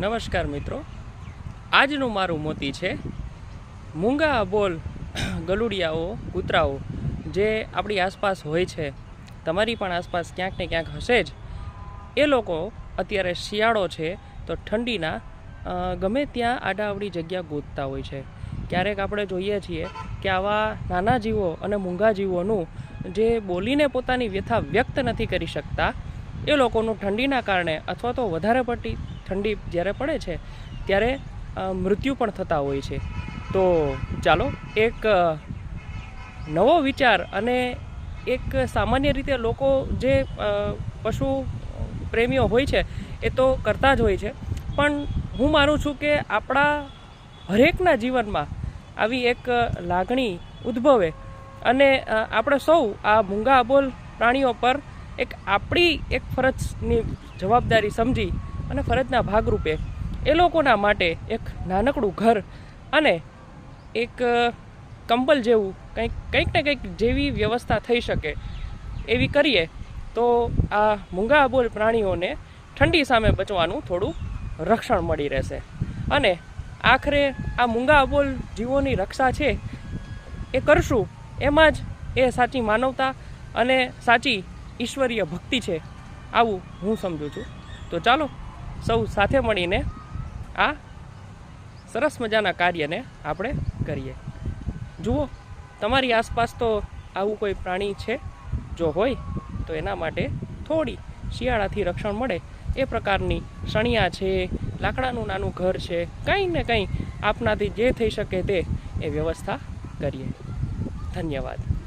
નમસ્કાર મિત્રો. આજનું મારું મોતી છે મૂંગા બોલ, ગલુડિયાઓ, કૂતરાઓ જે આપણી આસપાસ હોય છે, તમારી પણ આસપાસ ક્યાંક ને ક્યાંક હશે જ. એ લોકો અત્યારે શિયાળો છે તો ઠંડીના ગમે ત્યાં આડાઅવળી જગ્યા ગોતતા હોય છે. ક્યારેક આપણે જોઈએ છીએ કે આવા નાના જીવો અને મૂંગા જીવોનું જે બોલીને પોતાની વ્યથા વ્યક્ત નથી કરી શકતા, એ લોકોનું ઠંડીના કારણે અથવા તો વધારે પડતી ઠંડી જ્યારે પડે છે, ત્યારે મૃત્યુ પણ થતા હોય છે. તો ચાલો, એક નવો વિચાર અને એક સામાન્ય રીતે લોકો જે પશુ પ્રેમીઓ હોય છે, એ તો કરતા જ હોય છે. પણ હું માનું છું કે આપણા હરેકના જીવનમાં આવી એક લાગણી ઉદ્ભવે અને આપણે સૌ આ મૂંગા અબોલ પ્રાણીઓ પર એક આપણી એક ફરજની જવાબદારી સમજી અને ફરજના ભાગરૂપે એ લોકોના માટે એક નાનકડું ઘર અને એક કંબલ જેવું કંઈક કંઈક ને કંઈક જેવી વ્યવસ્થા થઈ શકે એવી કરીએ તો આ મૂંગા અબોલ પ્રાણીઓને ઠંડી સામે બચવાનું થોડું રક્ષણ મળી રહેશે. અને આખરે આ મૂંગા અબોલ જીવોની રક્ષા છે એ કરશું એમાં જ એ સાચી માનવતા અને સાચી ઈશ્વરીય ભક્તિ છે. આવું હું સમજું છું. તો ચાલો સૌ સાથે મળીને આ સરસ મજાના કાર્યને આપણે કરીએ. જુઓ, તમારી આસપાસ તો આવું કોઈ પ્રાણી છે જો હોય, તો એના માટે થોડી શિયાળાથી રક્ષણ મળે. એ પ્રકારની સણિયા છે, લાકડાનું નાનું ઘર છે, કંઈ ને કંઈ આપનાથી જે થઈ શકે તે એ વ્યવસ્થા કરીએ. ધન્યવાદ.